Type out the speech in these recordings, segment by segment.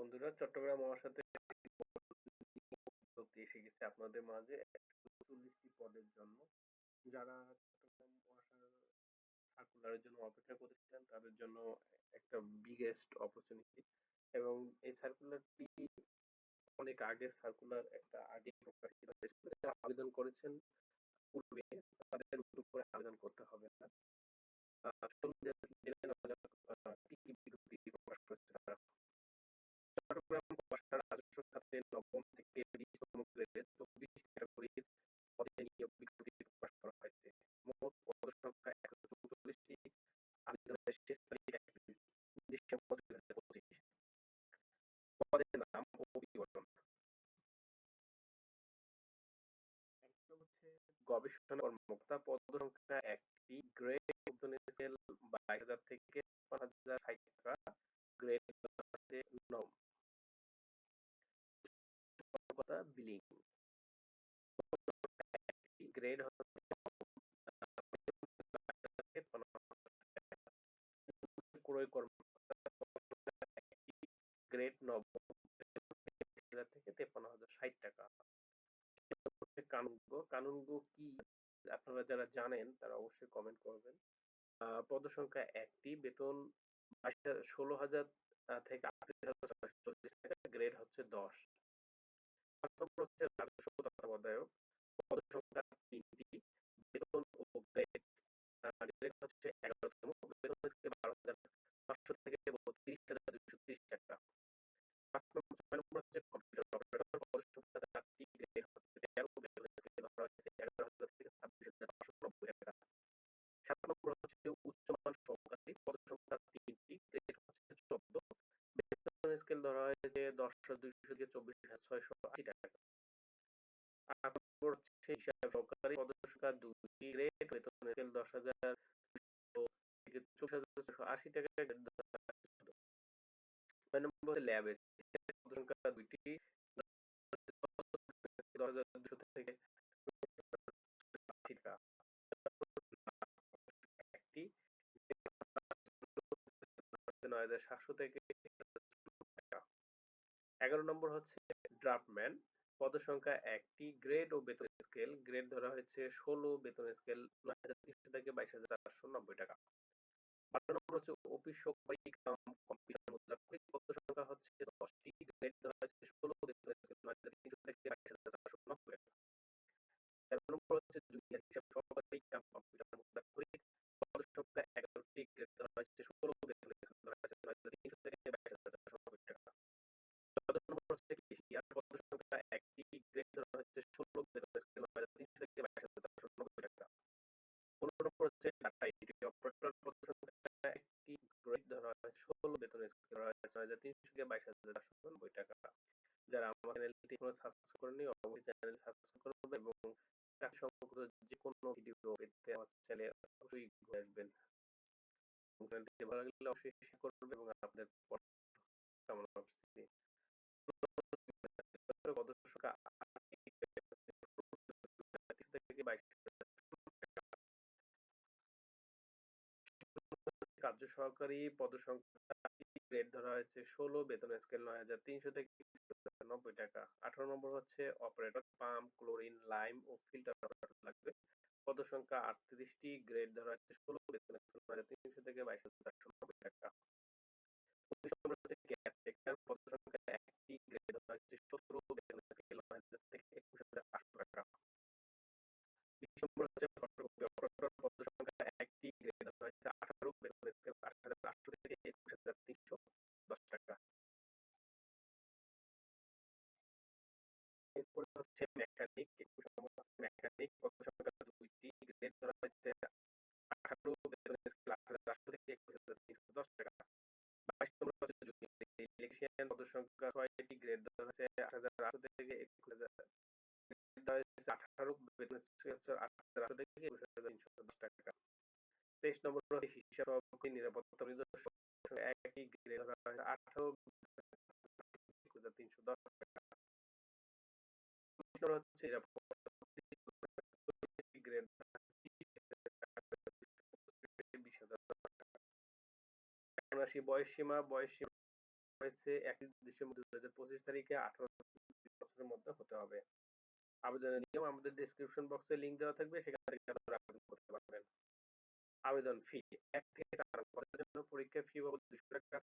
বন্ধুরা, চট্টগ্রাম মহাসাতে এসে গেছে আপনাদের মাঝে চল্লিশটি পদের জন্য। যারা চট্টগ্রাম সার্কুলারের জন্য অপেক্ষা করেছিলেন, তাদের জন্য একটা বিগেস্ট অপরচুনিটি এবং এই সার্কুলারটি অনেক আগে সার্কুলার একটা আগে প্রকাশিত হয়েছিল। আবেদন করেছেন পূর্বে তাদের নতুন করে আবেদন করতে হবে না চট্টগ্রাম ভাষা রাজস্ব খাতে নবম থেকে বিশতম গ্রেডের চব্বিশ ক্যাটাগরির পদে নিয়োগ বিজ্ঞপ্তি প্রকাশ করা হয়েছে মোট পদ সংখ্যা একশো চৌচল্লিশটি আবেদনের শেষ তারিখ ডিসেম্বর দুই হাজার পঁচিশ পদের নাম ও বিবরণ হচ্ছে গবেষণা কর্মকর্তা পদ সংখ্যা একটি গ্রেড স্কেল বাইশ হাজার থেকে পাঁচ হাজার গ্রেড নম। বিলিং গ্রেড গ্রেড নবম। থেকে তেপান্ন হাজার ষাট টাকা। কানুনগো কানুনগো কি? আপনারা যারা জানেন, তারা অবশ্যই কমেন্ট করবেন। পদ সংখ্যা একটি, বেতন ষোলো হাজার থেকে আটত্রিশ হাজার চল্লিশ টাকা গ্রেড হচ্ছে দশ। হচ্ছে তত্ত্বাবধায়ক পদ সংখ্যা তিনটি বেতন ও গ্রেড গ্রেড হচ্ছে এগারোতম বেতন হচ্ছে বারো হাজার পাঁচশো থেকে বত্রিশ হাজার দুশো ত্রিশ টাকা পাঁচ নম্বর ছয় নম্বর হচ্ছে কম্পিউটার অপারেটর পদ সংখ্যা চারটি গ্রেড হচ্ছে তেরো বেতন ধরা হয়েছে এগারো হাজার থেকে ছাব্বিশ হাজার পাঁচশো নব্বই টাকা সাত নম্বর হচ্ছে উচ্চমান সহকারী পদ সংখ্যা তিনটি গ্রেড হচ্ছে চোদ্দ বেতন স্কেল ধরা হয়েছে দশ হাজার দুইশো থেকে চব্বিশ ছয়শো আশি টাকা। হচ্ছে হিসাব সহকারী পদ সংখ্যা দুটি গ্রেড বেতন স্কেল দশ আশি টাকা হাজার সাতশো থেকে এগারো নম্বর হচ্ছে ড্রাফটম্যান। পদ সংখ্যা একটি, গ্রেড ও বেতন স্কেল। গ্রেড ধরা হয়েছে ষোলো, বেতন স্কেল নয় হাজার তিনশো থেকে বাইশ হাজার চারশো নব্বই টাকা। বারো নম্বর হচ্ছে অফিস কম্পিউটার। পদ সংখ্যা হচ্ছে দশটি, গ্রেড ধরা হয়েছে ষোলো, বেতন স্কেল নয় হাজার তিনশো থেকে বাইশ হাজার চারশো নব্বই টাকা তেরো নম্বর হচ্ছে জুনিয়র হিসাব সহকারী কম্পিউটার মুদ্রা পদ সংখ্যা এগারোটি গ্রেড ধরা হয়েছে ষোলো বেতন স্কেল ধরা হয়েছে নয় হাজার তিনশো থেকে বাইশ হাজার চারশো নব্বই টাকা চোদ্দ নম্বর হচ্ছে কেশিয়ার পদ সংখ্যা একটি গ্রেড ধরা হচ্ছে ষোলো বেতন স্কেল নয় হাজার তিনশো থেকে বাইশ হাজার চারশো নব্বই টাকা পনেরো নম্বর হচ্ছে টাটা আইটি অপারেটর পদ সংখ্যা একটি গ্রেড ধরা হয়েছে ষোলো বেতন স্কেল ছয় হাজার তিনশো থেকে বাইশ হাজার চারশো নব্বই টাকা। যারা আমার চ্যানেলটি কোনো সাবস্ক্রাইব করেনি অবশ্যই চ্যানেল সাবস্ক্রাইব করবে এবং টাকা সংক্রান্ত যে কোনো ভিডিও পেতে আমার চ্যানেলে অবশ্যই ঘুরে আসবেন। চ্যানেলটি ভালো লাগলে অবশ্যই শেয়ার করবে এবং আপনাদের কামনা করছি কত সংখ্যা থেকে বাইশ কার্য সহকারী পদসংখ্যা ধরা হয়েছে ষোলো, বেতন স্কেল নয় হাজার তিনশো থেকে নব্বই টাকা। আঠারো নম্বর হচ্ছে অপারেটর পাম্প ক্লোরিন লাইম ও ফিল্টার লাগবে। পদ সংখ্যা আটত্রিশটি গ্রেড ধরা হচ্ছে ষোলো, বেতন স্কেল নয় হাজার তিনশো থেকে বাইশ হাজার চারশো নব্বই টাকা। উনিশ নম্বর হচ্ছে কেয়ারটেকার পদ সংখ্যা একটি গ্রেড ধরা হচ্ছে সতেরো বেতন স্কেল নয় হাজার থেকে একুশ হাজার আটশো টাকা বিশ নম্বর হচ্ছে ফটোকপি অপারেটর পদ সংখ্যা একটি গ্রেড ধরা হচ্ছে আঠারো বেতন স্কেল আট হাজার আটশো থেকে একুশ হাজার তিনশো দশ টাকা এরপরে হচ্ছে একুশ নম্বর হচ্ছে মেকানিক পদ সংখ্যা দুইটি গ্রেড ধরা হয়েছে আঠারো আটশো থেকে একুশ তিনশো দশ টাকা। বাইশ নম্বর হচ্ছে ইলেকশন পদ সংখ্যা ছয়টি গ্রেড ধরা হয়েছে আট হাজার আটশো থেকে একুশ হাজার। আঠারো, বেতন আটশো থেকে তিনশো দশ টাকা। তেইশ নম্বর হচ্ছে নিরাপত্তা পরিদর্শক একই গ্রেড ধরা হয়েছে আঠারো একুশ হাজার তিনশো দশ টাকা হবে। আবেদনের নিয়ম আমাদের ডিসক্রিপশন বক্সে লিংক দেওয়া থাকবে আবেদন করতে পারবেন। আবেদন ফি এক থেকে পরীক্ষা ফি বাবদ দুশো টাকা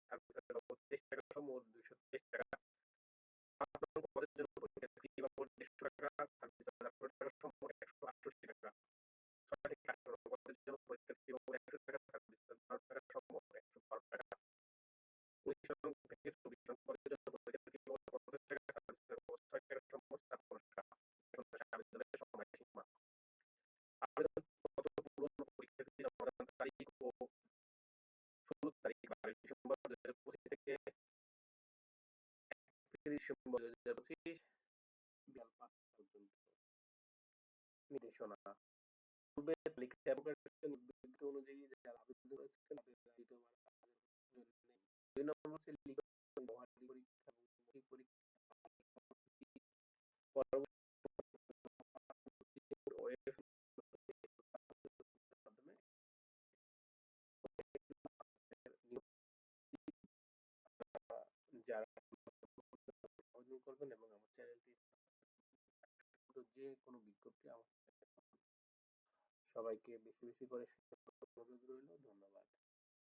বাবদ তেইশ টাকা সহ মোট দুশো তেইশ টাকা পাঁচ নং পদের জন্য পরীক্ষা ফি বাবদ দেড়শো টাকা সার্ভিস আঠারো টাকা সহ মোট একশো আটষট্টি টাকা ছয় থেকে আঠারো নং পদের জন্য পরীক্ষা ফি বাবদ একশো টাকা সার্ভিস বারো টাকা সহ মোট একশো বারো টাকা উনিশ নং থেকে চব্বিশ নং পদের জন্য পরীক্ষা ফি বাবদ পঞ্চাশ টাকা সার্ভিস বাবদ ছয় টাকা সহ মোট ছাপ্পান্ন টাকা এখন আবেদনের সময়সীমা আবেদন পত্র পূরণ ও পরীক্ষা ফি জমাদান তারিখ ও ষোলো তারিখ বাইশ ডিসেম্বর দুই হাজার পঁচিশ থেকে নির্দেশনা। পূর্বে অনুযায়ী যারা পরীক্ষা পরবর্তী ওয়েবসাইটের মাধ্যমে যারা আবেদন করবেন এবং আমার চ্যানেলটি যে কোনো বিজ্ঞপ্তি আমার সবাইকে বেশি বেশি করে রইল। ধন্যবাদ।